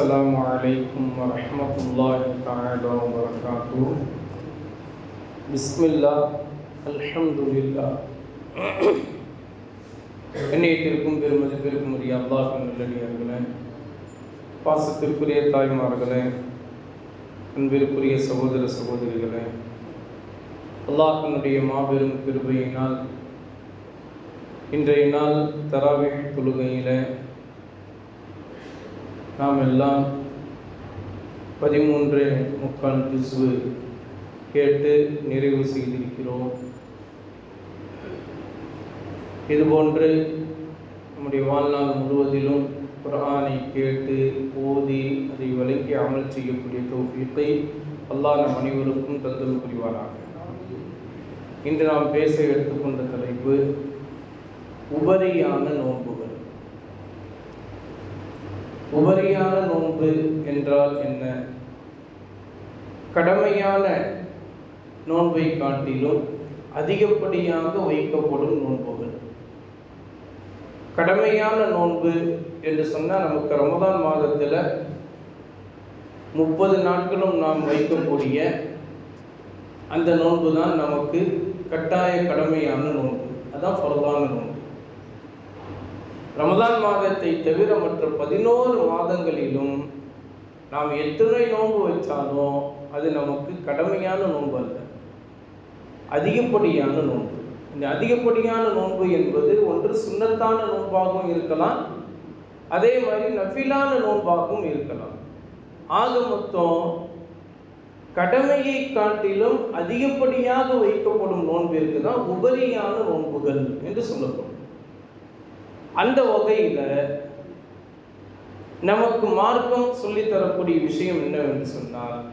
السلام عليكم ورحمة الله تعالى وبركاته بسم الله الحمد لله எண்ணியத்திற்கும் பெருமதிப்பிற்கும் உரிய அல்லாஹ் நல்லடியார்களே பாசத்திற்குரிய தாய்மார்களே அன்பிற்குரிய சகோதர சகோதரிகளே அல்லாஹினுடைய மாபெரும் கிருபையினால் இன்றைய நாள் தராவிஹ் தொழுகையில் நாம் எல்லாம் பதிமூன்று முக்கால் ஜுஸ்வு கேட்டு நிறைவு செய்திருக்கிறோம். இதுபோன்று நம்முடைய வாழ்நாள் முழுவதிலும் குரானை கேட்டு ஓதி அதை வழங்கி அமல் செய்யக்கூடிய தோஃபியத்தை அல்லா நம் அனைவருக்கும் தந்தல் புரிவாராக இன்று நாம் பேச எடுத்துக்கொண்ட தலைப்பு உபரியான நோன்புகள். உபரியான நோன்பு என்றால் என்ன? கடமையான நோன்பை காட்டிலும் அதிகப்படியாக வைக்கப்படும் நோன்புகள். கடமையான நோன்பு என்று சொன்னால் நமக்கு ரமதான் மாதத்தில் முப்பது நாட்களும் நாம் வைக்கக்கூடிய அந்த நோன்பு தான் நமக்கு கட்டாய கடமையான நோன்பு. அதான் ஃபர்தான நோன்பு. ரமதான் மாதத்தை தவிர மற்ற பதினோரு மாதங்களிலும் நாம் எத்தனை நோன்பு வச்சாலும் அது நமக்கு கடமையான நோன்பு அல்ல. அதிகப்படியான நோன்பு. இந்த அதிகப்படியான நோன்பு என்பது ஒன்று சுண்ணத்தான நோன்பாகவும் இருக்கலாம் அதே மாதிரி நஃபிலான நோன்பாகவும் இருக்கலாம். ஆக மொத்தம் கடமையை காட்டிலும் அதிகப்படியாக வைக்கப்படும் நோன்பிற்கு தான் உபரியான நோன்புகள் என்று சொல்லப்படும். அந்த வகையில் நமக்கு மார்க்கம் சொல்லித்தரக்கூடிய விஷயம் என்னவென்று சொன்னால்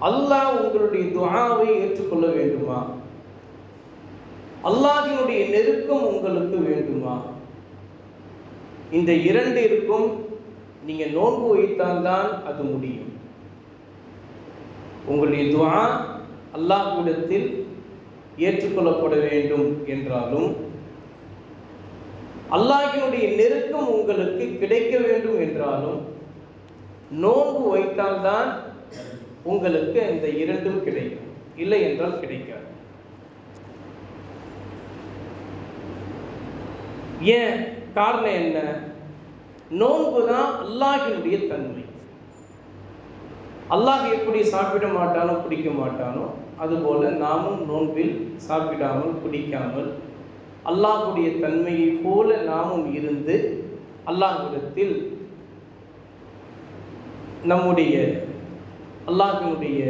அல்லாஹ் உங்களுடைய துவாவை ஏற்றுக்கொள்ள வேண்டுமா? அல்லாஹினுடைய நெருக்கம் உங்களுக்கு வேண்டுமா? இந்த இரண்டிற்கும் நீங்க நோன்பு வைத்தால்தான் அது முடியும். உங்களுடைய துவா அல்லாஹ்விடத்தில் ஏற்றுக்கொள்ளப்பட வேண்டும் என்றாலும் அல்லாஹினுடைய நெருக்கம் உங்களுக்கு கிடைக்க வேண்டும் என்றாலும் நோன்பு வைத்தால்தான் உங்களுக்கு இந்த இரண்டும் கிடைக்கும். இல்லை என்றால் கிடைக்காது. ஏன்? காரணம் என்ன? நோன்பு தான் அல்லாஹினுடைய தன்மை. அல்லாஹ் எப்படி சாப்பிட மாட்டானோ பிடிக்க மாட்டானோ அதுபோல நாமும் நோன்பில் சாப்பிடாமல் பிடிக்காமல் அல்லாஹுடைய தன்மையை போல நாமும் இருந்து அல்லாஹிடத்தில் நம்முடைய அல்லாஹினுடைய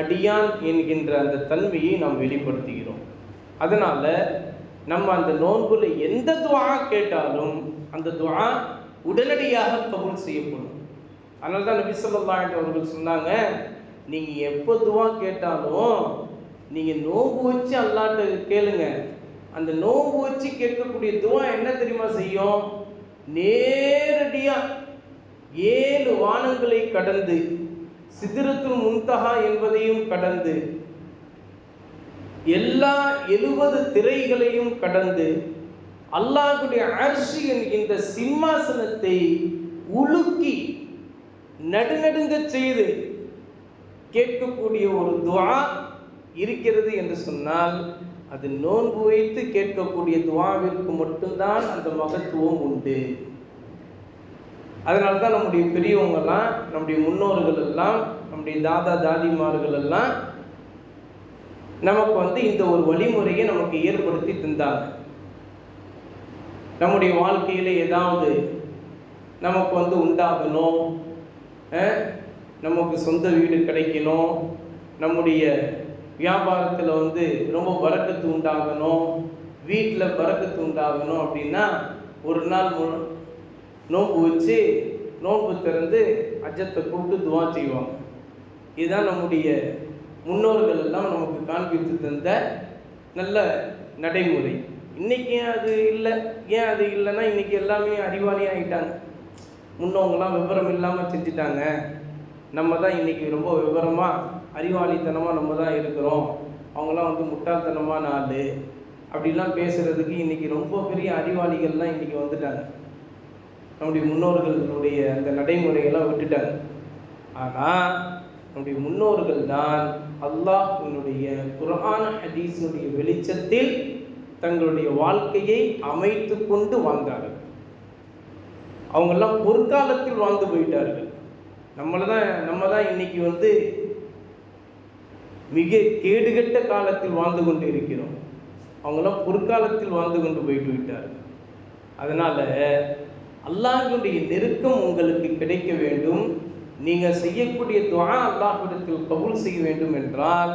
அடியான் என்கின்ற அந்த தன்மையை நாம் வெளிப்படுத்துகிறோம். அதனால் நம்ம அந்த நோன்புல எந்த துவா கேட்டாலும் அந்த துவா உடனடியாக கபூல் செய்யப்படும். அதனால தான் நபி சொல்லா அவர்கள் சொன்னாங்க நீங்கள் எப்போ துவா கேட்டாலும் நீங்கள் நோன்பு வச்சு அல்லாட்ட கேளுங்க. அந்த நோன்பு வச்சு கேட்கக்கூடிய துவா என்ன தெரியுமா செய்யும்? நேரடியாக ஏழு வானங்களை கடந்து சிதிரத்துல் முன்தகா என்பதையும் கடந்து எல்லா எழுபது திரைகளையும் கடந்து அல்லாஹுடைய அரிசி என்கின்ற சிம்மாசனத்தை உலுக்கி நடுநடுங்க செய்து கேட்கக்கூடிய ஒரு துவா இருக்கிறது என்று சொன்னால் அது நோன்பு வைத்து கேட்கக்கூடிய துவாவிற்கு மட்டும்தான் அந்த மகத்துவம் உண்டு. அதனால தான் நம்முடைய பெரியவங்கெல்லாம் நம்முடைய முன்னோர்கள் எல்லாம் நம்முடைய தாதா தாதிமார்கள் எல்லாம் நமக்கு வந்து இந்த ஒரு வழிமுறையை நமக்கு ஏற்படுத்தி தந்தாங்க. நம்முடைய வாழ்க்கையில் ஏதாவது நமக்கு வந்து உண்டாகணும் நமக்கு சொந்த வீடு கிடைக்கணும் நம்முடைய வியாபாரத்தில் வந்து ரொம்ப பறக்கத்து உண்டாகணும். வீட்டில் பறக்கத்து உண்டாகணும் அப்படின்னா ஒரு நாள் மு நோன்பு வச்சு நோன்பு திறந்து அஜத்தை கூப்பிட்டு துவா செய்வாங்க. இதுதான் நம்முடைய முன்னோர்கள் எல்லாம் நமக்கு காண்பித்து தந்த நல்ல நடைமுறை. இன்னைக்கு அது இல்லை? ஏன் அது இல்லைன்னா இன்னைக்கு எல்லாமே அறிவாளி ஆகிட்டாங்க முன்னவங்களாம் விவரம் இல்லாமல் செஞ்சுட்டாங்க. நம்ம தான் இன்னைக்கு ரொம்ப விவரமாக அறிவாளித்தனமாக நம்ம தான் இருக்கிறோம். அவங்களாம் வந்து முட்டாள்தனமான ஆள் அப்படிலாம் பேசுகிறதுக்கு இன்றைக்கி ரொம்ப பெரிய அறிவாளிகள்லாம் இன்றைக்கி வந்துட்டாங்க. நம்முடைய முன்னோர்களுடைய அந்த நடைமுறையெல்லாம் விட்டுட்டாங்க. ஆனால் நம்முடைய முன்னோர்கள் தான் அல்லாஹினுடைய குரான ஹதீஸினுடைய வெளிச்சத்தில் தங்களுடைய வாழ்க்கையை அமைத்து கொண்டு வாழ்ந்தார்கள். அவங்கெல்லாம் பொற்காலத்தில் வாழ்ந்து போயிட்டார்கள். நம்மளை தான் நம்ம தான் இன்னைக்கு வந்து மிக கேடுகெட்ட காலத்தில் வாழ்ந்து கொண்டு இருக்கிறோம். அவங்களாம் பொற்காலத்தில் வாழ்ந்து கொண்டு போயிட்டு விட்டார்கள். அதனால அல்லாஹினுடைய நெருக்கம் உங்களுக்கு கிடைக்க வேண்டும். நீங்கள் செய்யக்கூடிய துவா அல்லாஹிடத்தில் கபூல் செய்ய வேண்டும் என்றால்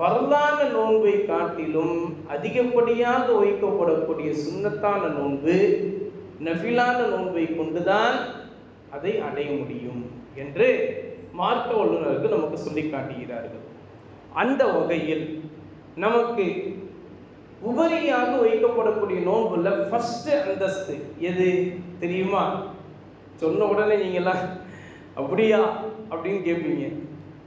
பரலான நோன்பை காட்டிலும் அதிகப்படியாக வைக்கப்படக்கூடிய சுண்ணத்தான நோன்பு நஃபிலான நோன்பை கொண்டுதான் அதை அடைய முடியும் என்று மார்க்க வல்லுநர்கள் நமக்கு சொல்லி காட்டுகிறார்கள். அந்த வகையில் நமக்கு உபரியாக வைக்கப்படக்கூடிய நோன்புல ஃபர்ஸ்ட் அந்தஸ்து எது? தெரியுமா? சொன்ன உடனே நீங்களாம் அப்படியா? அப்படின்னு கேட்பீங்க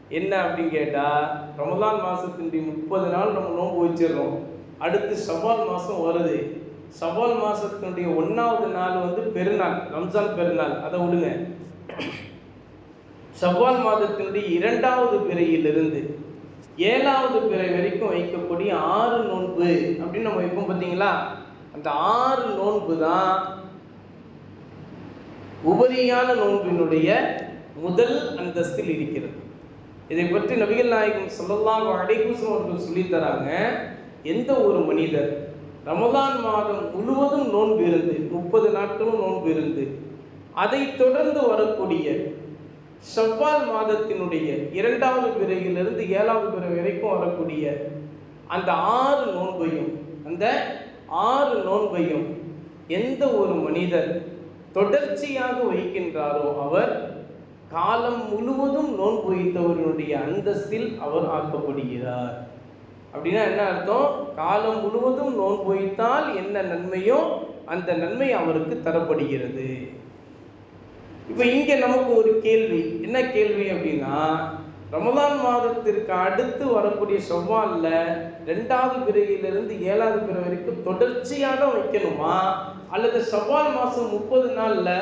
என்ன அப்படின்னு கேட்டால் ரமதான் மாதத்தினுடைய முப்பது நாள் நம்ம நோன்பு வச்சிடுறோம். அடுத்து சவால் மாதம் வருது. சவால் மாதத்தினுடைய ஒன்றாவது நாள் வந்து பெருநாள் ரம்ஜான் பெருநாள். அதை விடுங்க. சவால் மாதத்தினுடைய இரண்டாவது பிறையிலிருந்து ஏழாவது பிறை வரைக்கும் வைக்கக்கூடிய ஆறு நோன்பு அப்படின்னு நம்ம வைப்போம் பார்த்தீங்களா? அந்த ஆறு நோன்பு தான் உபரியான நோன்பினுடைய முதல் அந்தஸ்தில் இருக்கிறது. இதை பற்றி நபிகள் நாயகம் சொல்லலாம் அடைகுசம் அவர்கள் சொல்லித் தராங்க. எந்த ஒரு மனிதர் ரமதான் மாதம் முழுவதும் நோன்பு இருந்து முப்பது நாட்களும் நோன்பு இருந்து அதை தொடர்ந்து வரக்கூடிய செவ்வால் மாதத்தினுடைய இரண்டாவது பிறையிலிருந்து ஏழாவது பிறை வரைக்கும் வரக்கூடிய அந்த ஆறு நோன்பையும் அந்த ஆறு நோன்பையும் எந்த ஒரு மனிதர் தொடர்ச்சியாக வைக்கின்றாரோ அவர் காலம் முழுவதும் நோன்பு வைத்தவர்களுடைய அந்தஸ்தில் அவர் ஆக்கப்படுகிறார். அப்படின்னா என்ன அர்த்தம்? காலம் முழுவதும் நோன்பு வைத்தால் என்ன நன்மையோ அந்த நன்மை அவருக்கு தரப்படுகிறது. இப்போ இங்கே நமக்கு ஒரு கேள்வி. என்ன கேள்வி அப்படின்னா ரமதான் மாதத்திற்கு அடுத்து வரக்கூடிய செவ்வாலில் ரெண்டாவது பிறையிலிருந்து ஏழாவது பிறை வரைக்கும் தொடர்ச்சியாக வைக்கணுமா? அல்லது செவ்வால் மாதம் முப்பது நாளில்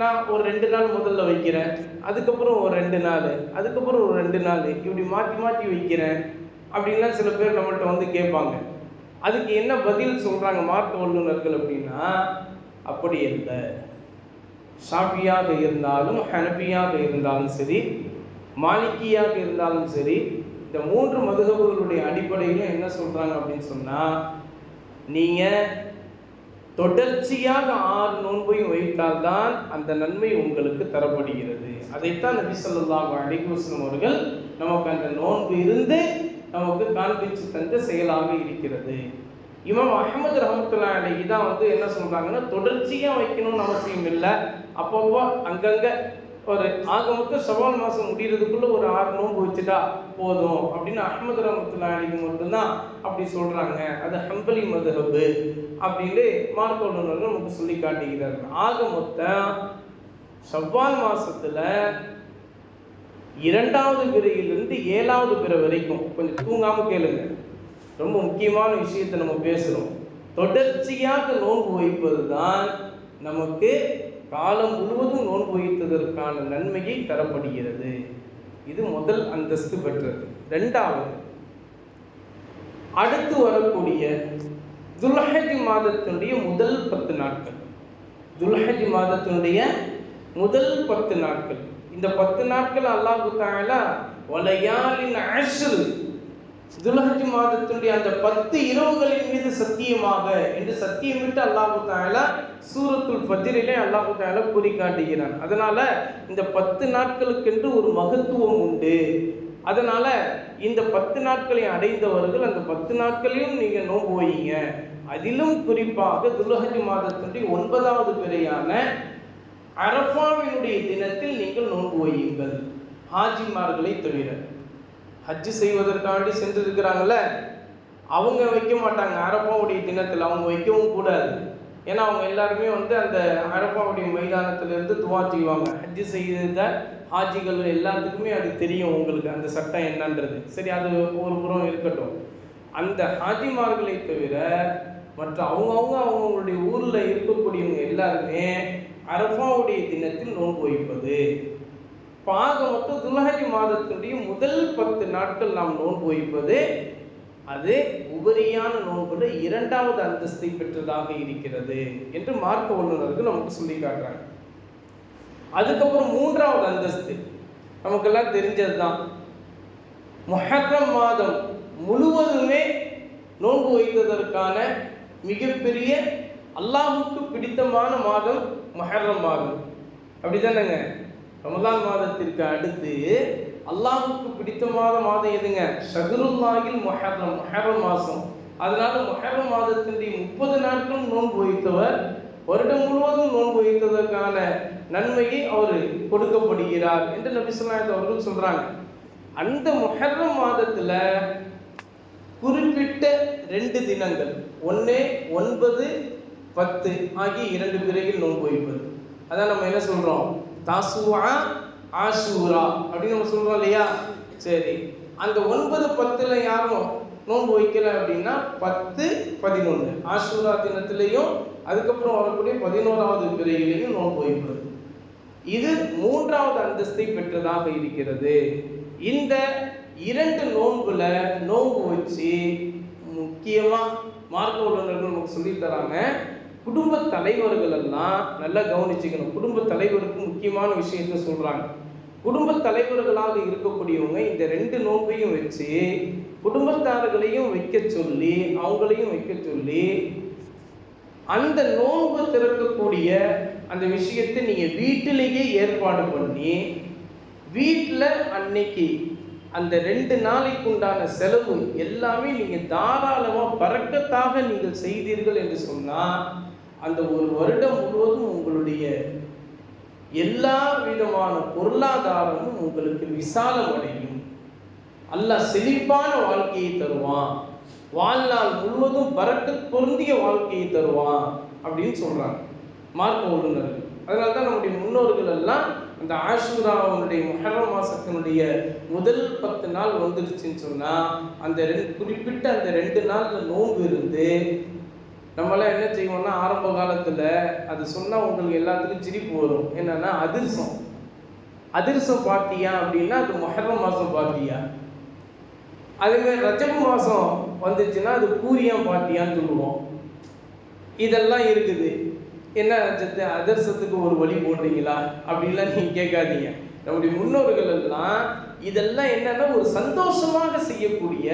நான் ஒரு ரெண்டு நாள் முதல்ல வைக்கிறேன் அதுக்கப்புறம் ஒரு ரெண்டு நாள் அதுக்கப்புறம் ஒரு ரெண்டு நாள் இப்படி மாற்றி மாற்றி வைக்கிறேன் அப்படின்லாம் சில பேர் நம்மள்கிட்ட வந்து கேட்பாங்க. அதுக்கு என்ன பதில் சொல்கிறாங்க மார்க்க வல்லுநர்கள் அப்படின்னா அப்படி இல்லை. ஷாஃபியாக இருந்தாலும் ஹனபியாக இருந்தாலும் சரி மாலிக்கியாக இருந்தாலும் சரி இந்த மூன்று மதுகபுகளுடைய அடிப்படையிலும் என்ன சொல்கிறாங்க அப்படின்னு சொன்னால் நீங்கள் தொடர்ச்சியாக ஆறு நோன்பையும் வைத்தால்தான் அந்த நன்மை உங்களுக்கு தரப்படுகிறது. அதைத்தான் நபி ஸல்லல்லாஹு அலைஹி அவர்கள் நமக்கு அந்த நோன்பு இருந்து நமக்கு காண்பிச்சு தந்த செயலாக இருக்கிறது. இமாம் அஹமது ரஹமத்துல்லா அலைஹி தான் வந்து என்ன சொல்கிறாங்கன்னா தொடர்ச்சியாக வைக்கணும்னு அவசியம் இல்லை. அப்பப்போ அங்கங்கே ஒரு ஆக மொத்தம் சவால் மாதம் முடிகிறதுக்குள்ளே ஒரு ஆறு நோன்பு வச்சுட்டா போதும் அப்படின்னு அஹமது ரஹமத்துல்லா அலைஹி மட்டும்தான் அப்படி சொல்கிறாங்க அது ஹம்பலி மதுஹபு அப்படின்னு மார்க்க வல்லுநர்கள் நமக்கு சொல்லி காட்டுகிறார்கள். ஆக மொத்தம் சவ்வால் மாதத்தில் இரண்டாவது பிறையிலிருந்து ஏழாவது பிறை வரைக்கும் கொஞ்சம் தூங்காமல் கேளுங்க. ரொம்ப முக்கியமான விஷயத்தை நம்ம பேசுகிறோம் தொடர்ச்சியாக நோன்பு வைப்பது தான் நமக்கு காலம் முழுவதும் நோன்பு வைத்ததற்கான நன்மையை தரப்படுகிறது. இது முதல் அந்தஸ்து பெற்றது. ரெண்டாவது அடுத்து வரக்கூடிய துல்ஹஜ் மாதத்தினுடைய முதல் பத்து நாட்கள். துல்ஹஜ் மாதத்தினுடைய முதல் பத்து நாட்கள். இந்த பத்து நாட்கள் அல்லாஹு தாலா வலையாலின் அசல் துல்ஹஜ் மாதத்தினுடைய அந்த பத்து இரவுகளின் மீது சத்தியமாக என்று சத்தியமிட்டு அல்லாஹு தாலா சூரத்துல் பத்திரிலே அல்லாஹு தாலா கூறி காட்டுகிறான் அதனால இந்த பத்து நாட்களுக்கென்று ஒரு மகத்துவம் உண்டு. அதனால இந்த பத்து நாட்களை அடைந்தவர்கள் அந்த பத்து நாட்களையும் நீங்க நோம்பு வைங்க அதிலும் குறிப்பாக துல்ஹஜ் மாதத்தினுடைய ஒன்பதாவது பிறையான அரபாவினுடைய தினத்தில் நீங்கள் நோன்பு வையுங்கள். ஹாஜிமார்களை தவிர. ஹஜ்ஜு செய்வதற்காண்டி சென்றிருக்கிறாங்கல்ல அவங்க வைக்க மாட்டாங்க. அரப்பாவுடைய தினத்தில் அவங்க வைக்கவும் கூடாது. ஏன்னா அவங்க எல்லாருமே வந்து அந்த அரப்பாவுடைய மைதானத்திலிருந்து துவா செய்வாங்க. ஹஜ்ஜு செய்த ஹாஜிகள் எல்லாத்துக்குமே அது தெரியும் உங்களுக்கு அந்த சட்டம் என்னன்றது. சரி அது ஒரு புறம் இருக்கட்டும். அந்த ஹாஜிமார்களை தவிர மற்ற அவங்கவுங்க அவங்களுடைய ஊரில் இருக்கக்கூடியவங்க எல்லாருமே அரப்பாவுடைய தினத்தில் நோன்பு வைப்பது. பாக மொத்தம் துலஹஜ் மாதத்துடைய முதல் பத்து நாட்கள் நாம் நோன்பு வைப்பது அது உபரியான நோன்புல இரண்டாவது அந்தஸ்தை பெற்றதாக இருக்கிறது என்று மார்க்க வல்லுநர்கள் நமக்கு சொல்லி காட்டுறாங்க. அதுக்கப்புறம் மூன்றாவது அந்தஸ்து. நமக்கெல்லாம் தெரிஞ்சது தான் முஹர்ரம் மாதம் முழுவதுமே நோன்பு வைத்ததற்கான மிகப்பெரிய அல்லாஹுக்கு பிடித்தமான மாதம் முஹர்ரம் மாதம். அப்படிதானேங்க? ரமலான் மாதத்திற்கு அடுத்து அல்லாஹுக்கு பிடித்தமான மாதம் எதுங்க? ஷஹருல்லாஹில் மொஹரம் மொஹரம் மாதம். அதனால மொஹரம் மாதத்தினுடைய முப்பது நாட்களும் நோன்பு வைத்தவர் வருடம் முழுவதும் நோன்பு வைத்ததற்கான நன்மையை அவர் கொடுக்கப்படுகிறார் என்று நபி அவர்கள் சொல்றாங்க. அந்த முஹர்ரம் மாதத்துல குறிப்பிட்ட ரெண்டு தினங்கள் ஒன்று ஒன்பது பத்து ஆகிய இரண்டு பிறையில் நோன்பு வைப்பது. அதான் நம்ம என்ன சொல்றோம்? தாசுவா ஆஷூரா அப்படின்னு நம்ம சொல்றோம் இல்லையா? சரி. அந்த ஒன்பது பத்துல யாரும் நோன்பு வைக்கல அப்படின்னா பத்து பதினொன்று ஆஷூரா தினத்திலையும் அதுக்கப்புறம் வரக்கூடிய பதினோராவது பிறையிலையும் நோன்பு வைப்பது. இது மூன்றாவது அந்தஸ்தை பெற்றதாக இருக்கிறது. இந்த இரண்டு நோன்புல நோன்பு வச்சு முக்கியமா மார்க்க உள்ளவர்கள் நமக்கு சொல்லி தராங்க. குடும்ப தலைவர்கள் எல்லாம் நல்லா கவனிச்சுக்கணும். குடும்ப தலைவருக்கு முக்கியமான விஷயத்த சொல்றாங்க. குடும்ப தலைவர்களாக இருக்கக்கூடியவங்க இந்த ரெண்டு நோன்பையும் வச்சு குடும்பத்தார்களையும் வைக்க சொல்லி அவங்களையும் வைக்க சொல்லி அந்த நோன்பு திறக்கக்கூடிய அந்த விஷயத்தை நீங்க வீட்டிலேயே ஏற்பாடு பண்ணி வீட்டில் அன்னைக்கு அந்த ரெண்டு நாளைக்கு உண்டான செலவு எல்லாமே நீங்க தாராளமாக பறக்கத்தாக நீங்கள் செய்தீர்கள் என்று சொன்னால் அந்த ஒரு வருடம் முழுவதும் உங்களுடைய எல்லா விதமான பொருளாதாரமும் உங்களுக்கு விசாலம் அடையும். அல்லாஹ் செழிப்பான வாழ்க்கையை தருவான். வாழ்நாள் முழுவதும் பறக்க பொருந்திய வாழ்க்கையை தருவான் அப்படின்னு சொல்றாங்க. மார்க்க வல்லுநர்கள் அதனால தான் நம்முடைய முன்னோர்கள் எல்லாம் அந்த ஆஷூராவுடைய முஹர்ரம் மாசத்தினுடைய முதல் பத்து நாள் வந்துருச்சுன்னு சொன்னால் அந்த ரெண்டு குறிப்பிட்ட அந்த ரெண்டு நாள்ல நோன்பு இருந்து நம்மளாம் என்ன செய்வோம்னா ஆரம்ப காலத்தில் அது சொன்னால் உங்களுக்கு எல்லாத்துக்கும் சிரிப்பு வரும். என்னன்னா அதிர்சம். அதிர்சம் பார்த்தியா அப்படின்னா அது மொஹர்ரம் மாசம் பார்த்தியா அதேமாதிரி ரஜம் மாதம் வந்துச்சுன்னா அது பூரியம் பார்த்தியான்னு சொல்லுவோம். இதெல்லாம் இருக்குது. என்ன ரஜத்து அதிர்சத்துக்கு ஒரு வழி போடுறீங்களா? அப்படின்லாம் நீங்கள் கேட்காதீங்க. நம்முடைய முன்னோர்கள் எல்லாம் இதெல்லாம் என்னன்னா ஒரு சந்தோஷமாக செய்யக்கூடிய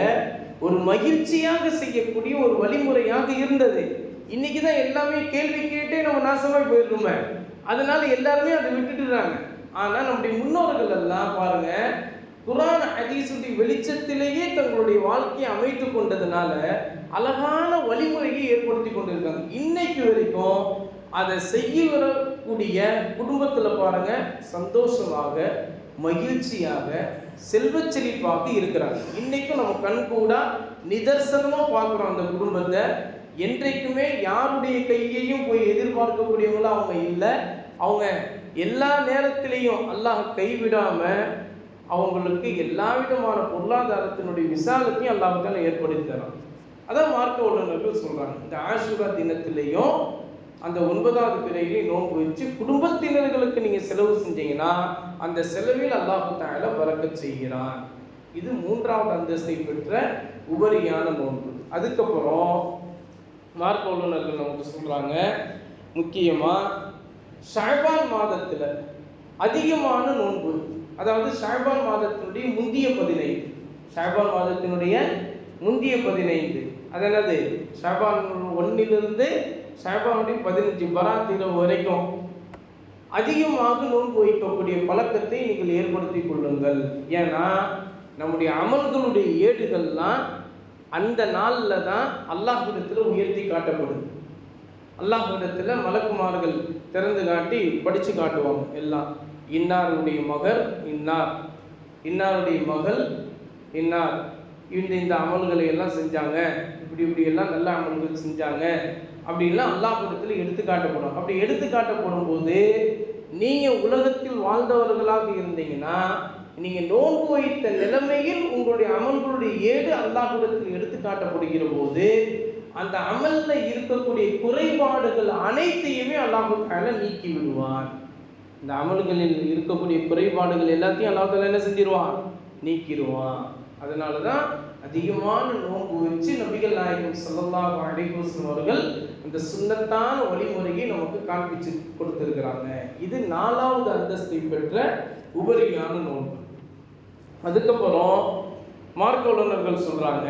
ஒரு மகிழ்ச்சியாக செய்யக்கூடிய ஒரு வழிமுறையாக இருந்தது. இன்னைக்கு தான் எல்லாமே கேள்வி கேட்டே நம்ம நாசமாக போயிடுறோமே அதனால எல்லாருமே அதை விட்டுட்டுறாங்க ஆனால் நம்முடைய முன்னோர்கள் எல்லாம் பாருங்க குரான் ஹதீஸுடைய வெளிச்சத்திலேயே தங்களுடைய வாழ்க்கையை அமைத்து கொண்டதுனால அழகான வழிமுறையை ஏற்படுத்தி கொண்டிருக்காங்க. இன்னைக்கு வரைக்கும் அதை செய்ய வரக்கூடிய குடும்பத்தில் பாருங்க சந்தோஷமாக மகிழ்ச்சியாக செல்வச் செழிப்பாக இருக்கிறாங்க இன்னைக்கும் நம்ம கண் கூட நிதர்சனமாக பார்க்குறோம் அந்த குடும்பத்தை. என்றைக்குமே யாருடைய கையையும் போய் எதிர்பார்க்கக்கூடியவங்களா அவங்க இல்லை. அவங்க எல்லா நேரத்திலையும் அல்லாஹ் கைவிடாம அவங்களுக்கு எல்லா விதமான பொருளாதாரத்தினுடைய விசாலத்தையும் அல்லாஹால ஏற்படுத்தி தரான். அதான் மார்க்க வல்லுநர்கள் சொல்றாங்க. இந்த ஆஷுரா தினத்திலையும் அந்த ஒன்பதாவது பிறையிலையும் நோன்பு வச்சு குடும்பத்தினர்களுக்கு நீங்க செலவு செஞ்சீங்கன்னா அந்த செலவில் அல்லாஹு தாயால பறக்க செய்கிறான். இது மூன்றாவது அந்தஸ்தை பெற்ற உபரியான நோன்பு. அதுக்கப்புறம் மார்க்க வல்லுநர்கள் நமக்கு சொல்றாங்க முக்கியமா ஷாபான் மாதத்துல அதிகமான நோன்பு. அதாவது ஷாபான் மாதத்தினுடைய முந்திய பதினைந்து. ஷாபான் மாதத்தினுடைய முந்திய பதினைந்து. அது என்னது? ஷாபான் ஒன்னிலிருந்து ஷாபானுடைய பதினஞ்சு பராத் இரவு வரைக்கும் அதிகமாக நோன்பு வைக்கக்கூடிய பழக்கத்தை நீங்கள் ஏற்படுத்தி கொள்ளுங்கள். ஏன்னா நம்முடைய அமல்களுடைய ஏடுகள்லாம் அந்த நாளில் தான் அல்லாஹிடத்தில் உயர்த்தி காட்டப்படுது அல்லாஹிடத்தில் மலக்குமார்கள் திறந்து காட்டி படித்து காட்டுவாங்க எல்லாம். இன்னாருடைய மகர் இன்னார். இன்னாருடைய மகள் இன்னார். இந்த இந்த அமல்களை எல்லாம் செஞ்சாங்க. இப்படி இப்படி எல்லாம் நல்ல அமல்கள் செஞ்சாங்க. அப்படின்லாம் அல்லாஹ்விடத்தில் எடுத்துக்காட்டப்படும். அப்படி எடுத்து காட்டப்படும் போது உலகத்தில் வாழ்ந்தவர்களாக இருந்தீங்கன்னா நீங்கள் நோன்பு வைத்த நிலைமையில் உங்களுடைய அமல்களுடைய ஏடு அல்லாஹ்விடத்தில் எடுத்துக்காட்டப்படுகிற போது அந்த அமல்ல இருக்கக்கூடிய குறைபாடுகள் அனைத்தையுமே அல்லாஹால நீக்கி விடுவான் இந்த அமல்களில் இருக்கக்கூடிய குறைபாடுகள் எல்லாத்தையும் அல்லாஹால என்ன செஞ்சிருவான்? நீக்கிடுவான். அதனால தான் அதிகமான நோன்பு வச்சு நபிகள் நாயகம் ஸல்லல்லாஹு அலைஹி அவர்கள் இந்த சுண்ணத்தான வழிமுறையை நமக்கு காண்பிச்சு கொடுத்திருக்கிறாங்க. இது நாலாவது அந்தஸ்தை பெற்ற உபரியான நோன்பு. அதுக்கப்புறம் மார்க்க வல்லுநர்கள் சொல்றாங்க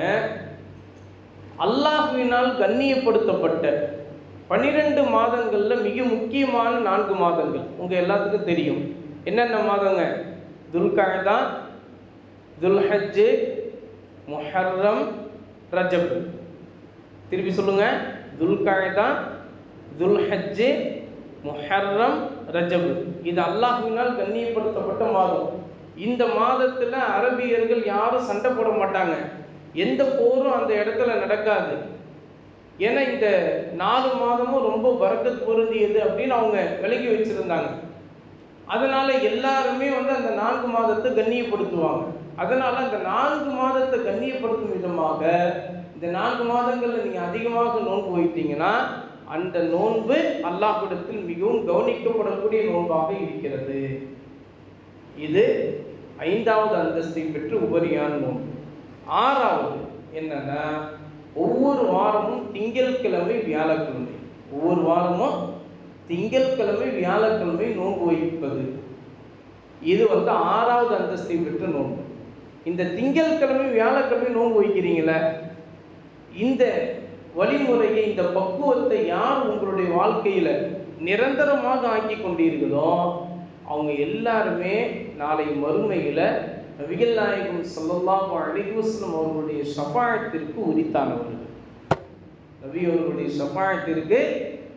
அல்லாஹுவினால் கண்ணியப்படுத்தப்பட்ட பன்னிரெண்டு மாதங்கள்ல மிக முக்கியமான நான்கு மாதங்கள். உங்க எல்லாத்துக்கும் தெரியும். என்னென்ன மாதங்க? துல்காயதா துல்ஹஜ்ஜு முஹர்ரம் ரஜப். திருப்பி சொல்லுங்க. துல்காயதா துல்ஹஜ்ஜு முஹர்ரம் ரஜப். இது அல்லாஹினால் கண்ணியப்படுத்தப்பட்ட மாதம். இந்த மாதத்தில் அரபியர்கள் யாரும் சண்டை போட மாட்டாங்க. எந்த போரும் அந்த இடத்துல நடக்காது. ஏன்னா இந்த நாலு மாதமும் ரொம்ப வரக்கத்து பொருந்தியது அப்படின்னு அவங்க விலகி வச்சுருந்தாங்க. அதனால் எல்லாருமே வந்து அந்த நான்கு மாதத்தை கண்ணியப்படுத்துவாங்க. அதனால அந்த நான்கு மாதத்தை கண்ணியப்படுத்தும் விதமாக இந்த நான்கு மாதங்களில் நீங்க அதிகமாக நோன்பு வைத்தீங்கன்னா அந்த நோன்பு அல்லாஹ்விடத்தில் மிகவும் கவனிக்கப்படக்கூடிய நோன்பாக இருக்கிறது. இது ஐந்தாவது அந்தஸ்தை பெற்று உபரியான நோன்பு. ஆறாவது என்னன்னா ஒவ்வொரு வாரமும் திங்கட்கிழமை வியாழக்கிழமை. ஒவ்வொரு வாரமும் திங்கட்கிழமை வியாழக்கிழமை நோன்பு வைப்பது. இது வந்து ஆறாவது அந்தஸ்தை பெற்ற நோன்பு. இந்த திங்கட்கிழமை வியாழக்கிழமை நோன்பு வைக்கிறீங்களே இந்த வழிமுறையை இந்த பக்குவத்தை யார் உங்களுடைய வாழ்க்கையில நிரந்தரமாக ஆக்கி கொண்டீர்களோ அவங்க எல்லாருமே நாளை மறுமையில நபிகள் நாயகம் ஸல்லல்லாஹு அலிஹுஸ்லம் அவர்களுடைய சபாயத்திற்கு உரித்தானவர்கள். நபி அவர்களுடைய சபாயத்திற்கு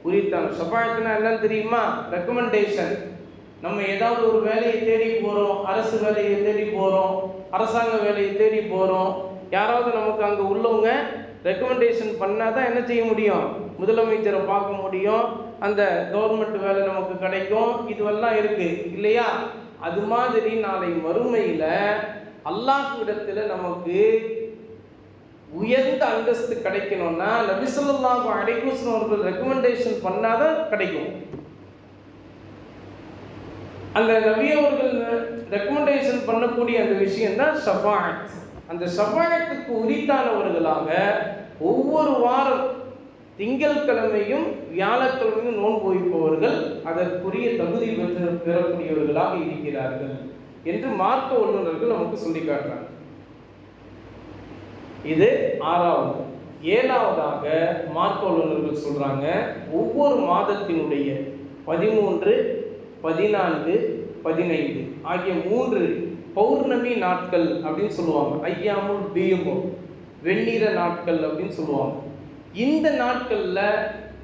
உரித்தான ஷஃபாயத்துனா என்னன்னு தெரியுமா? ரெக்கமெண்டேஷன் நம்ம ஏதாவது ஒரு வேலையை தேடி போகிறோம் அரசு வேலையை தேடி போகிறோம் அரசாங்க வேலையை தேடி போகிறோம் யாராவது நமக்கு அங்கே உள்ளவங்க ரெக்கமெண்டேஷன் பண்ணால் தான் என்ன செய்ய முடியும்? முதலமைச்சரை பார்க்க முடியும் அந்த கவர்மெண்ட் வேலை நமக்கு கிடைக்கும் இதுவெல்லாம் இருக்குது இல்லையா? அது மாதிரி நாளை மறுமையில அல்லாஹ்விடத்துல நமக்கு உயர்ந்த அந்தஸ்து கிடைக்கணும்னா நபிசல்லாஹு அடைக்கூசன் அவர்கள் ரெக்கமெண்டேஷன் பண்ணாதான் கிடைக்கும். அந்த நபி அவர்கள் ரெக்கமெண்டேஷன் பண்ணக்கூடிய அந்த விஷயம் தான் ஷஃபாத் அந்த ஷஃபாயத்துக்கு உரித்தானவர்களாக ஒவ்வொரு வாரம் திங்கட்கிழமையும் வியாழக்கிழமையும் நோன்பு வைப்பவர்கள் அதற்குரிய தகுதி பெற்று பெறக்கூடியவர்களாக இருக்கிறார்கள் என்று மார்க்க வல்லுநர்கள் நமக்கு சொல்லி காட்டுறாங்க இது ஆறாவது. ஏழாவதாக மார்க்க வல்லுநர்கள் சொல்றாங்க ஒவ்வொரு மாதத்தினுடைய பதிமூன்று பதினான்கு பதினைந்து ஆகிய மூன்று பௌர்ணமி நாட்கள் அப்படின்னு சொல்லுவாங்க. ஐயாமுல் பீயமோ வெண்ணிற நாட்கள் அப்படின்னு சொல்லுவாங்க. இந்த நாட்களில்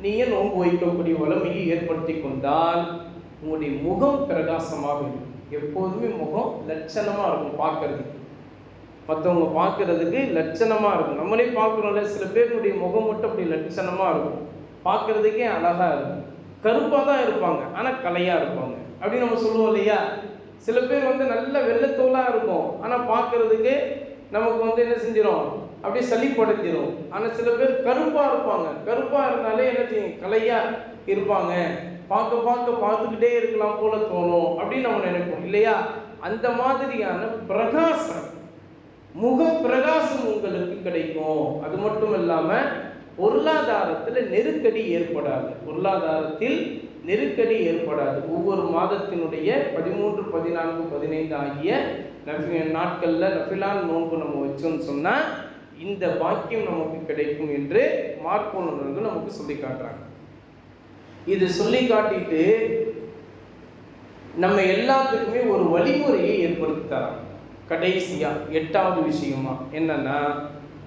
நீங்கள் நோன்பு வைக்கக்கூடிய வளமையை ஏற்படுத்தி கொண்டால் உங்களுடைய முகம் பிரகாசமாக இருக்கும். எப்போதுமே முகம் லட்சணமாக இருக்கும் பார்க்கறதுக்கு. மற்றவங்க பார்க்கறதுக்கு லட்சணமாக இருக்கும். நம்மளே பார்க்குறோம்ல சில பேருடைய முகம் மட்டும் அப்படி லட்சணமாக இருக்கும். பார்க்கறதுக்கே அழகாக இருக்கும். கருப்பாக தான் இருப்பாங்க ஆனால் கலையாக இருப்பாங்க. அப்படின்னு நம்ம சொல்லுவோம் இல்லையா? சில பேர் வந்து நல்ல வெள்ளத்தோலாக இருக்கும் ஆனால் பார்க்கறதுக்கு நமக்கு வந்து என்ன செஞ்சிடும் அப்படியே சளிப்படைஞ்சிரும் ஆனால் சில பேர் கருப்பாக இருப்பாங்க. கருப்பாக இருந்தாலே என்ன செய்யும்? கலையாக இருப்பாங்க. பார்க்க பார்க்க பார்த்துக்கிட்டே இருக்கலாம் போல தோணும் அப்படின்னு நம்ம நினைப்போம் இல்லையா? அந்த மாதிரியான பிரகாசம் முக பிரகாசம் உங்களுக்கு கிடைக்கும். அது மட்டும் இல்லாமல் பொருளாதாரத்தில் நெருக்கடி ஏற்படாது. பொருளாதாரத்தில் நெருக்கடி ஏற்படாது. ஒவ்வொரு மாதத்தினுடைய பதிமூன்று பதினான்கு பதினைந்து ஆகிய நஃபி நாட்களில் நஃபிலான் நோன்பு நம்ம வச்சோம்னு சொன்னால் இந்த பாக்கியம் நமக்கு கிடைக்கும் என்று மார்க்கோனர்கள் நமக்கு சொல்லி காட்டுறாங்க. இது சொல்லி காட்டிட்டு நம்ம எல்லாத்துக்குமே ஒரு வழிமுறையை ஏற்படுத்தி தராங்க. கடைசியா எட்டாவது விஷயமா என்னன்னா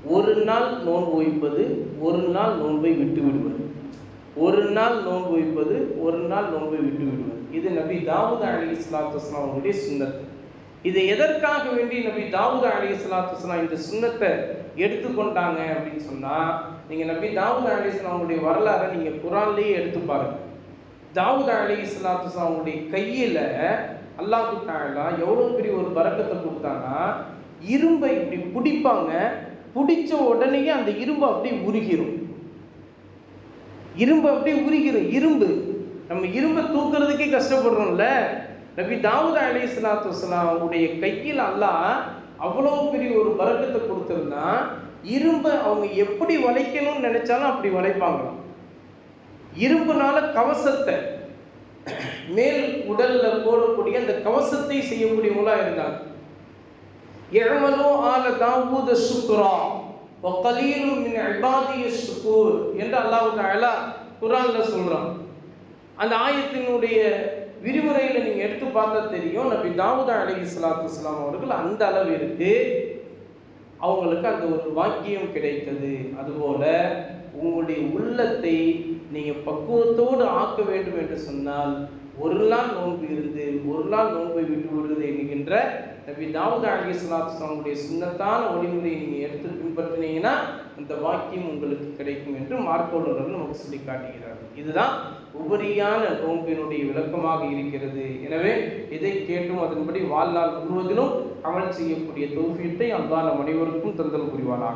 ஒரு நாள் நோன்பு வைப்பது ஒரு நாள் நோன்பை விட்டு விடுவது. ஒரு நாள் நோன்பு வைப்பது ஒரு நாள் நோன்பை விட்டு விடுவது. இது நபி தாவூத் அலி இஸ்லாத்து அவங்களுடைய சுண்ணத்து. இது எதற்காக வேண்டி நபி தாவூத் அலி இஸ்லாத்து இந்த சுண்ணத்தை எடுத்துக்கொண்டாங்க அப்படின்னு சொன்னால் நீங்கள் நபி தாவூத் அலி இஸ்லாம் அவங்களுடைய வரலாறை நீங்கள் குரான்லேயே எடுத்து பாருங்கள் தாவூத் அலி இஸ்லாத்து அவங்களுடைய கையில் அல்லாஹு தாலா எவ்வளோ பெரிய ஒரு பறக்கத்தை கொடுத்தாங்கன்னா இரும்பை இப்படி பிடிப்பாங்க பிடிச்ச உடனேயே அந்த இரும்பு அப்படியே உருகிரும். இரும்பு அப்படியே உருகிரும். இரும்பு. நம்ம இரும்பை தூக்குறதுக்கே கஷ்டப்படுறோம்ல. நபி தாவூத் அலி சலாத்து அவங்களுடைய கையில் அல்லாஹ் அவ்வளோ பெரிய ஒரு வரக்கத்தை கொடுத்துருந்தா இரும்பை அவங்க எப்படி வளைக்கணும்னு நினைச்சாலும் அப்படி வளைப்பாங்களாம். இரும்புனால கவசத்தை மேல் உடல்ல போடக்கூடிய அந்த கவசத்தை செய்யக்கூடியவங்களா இருந்தாங்க. எழமலோ ஆல தாவூத சுக்குரா வக்கலீலு மின் அபாதிய சுக்கூர் என்று அல்லாஹ் தஆலா குரானில் சொல்கிறான் அந்த ஆயத்தினுடைய விரிவுரையில் நீங்கள் எடுத்து பார்த்தா தெரியும் நபி தாவூதா அழகி ஸலாத்து இஸ்லாம் அவர்கள் அந்த அளவிற்கு அவங்களுக்கு அந்த ஒரு வாக்கியம் கிடைத்தது. அதுபோல உங்களுடைய உள்ளத்தை நீங்கள் பக்குவத்தோடு ஆக்க வேண்டும் என்று சொன்னால் ஒரு நாள் நோன்பு இருந்து ஒரு நாள் நோன்பை விட்டு விடுவது என்கின்ற நபி தாவூத் அலி சலாத்துடைய சுண்ணத்தான வழிமுறையை நீங்கள் எடுத்து பின்பற்றினீங்கன்னா அந்த வாக்கியம் உங்களுக்கு கிடைக்கும் என்று மார்க்கோடர்கள் நமக்கு சொல்லி காட்டுகிறார்கள் இதுதான் உபரியான நோம்பினுடைய விளக்கமாக இருக்கிறது. எனவே இதை கேட்டும் அதன்படி வாழ்நாள் முழுவதிலும் அமல் செய்யக்கூடிய தோஃபியத்தை அல்லாஹ் அனைவருக்கும் தந்தல் புரிவானாக.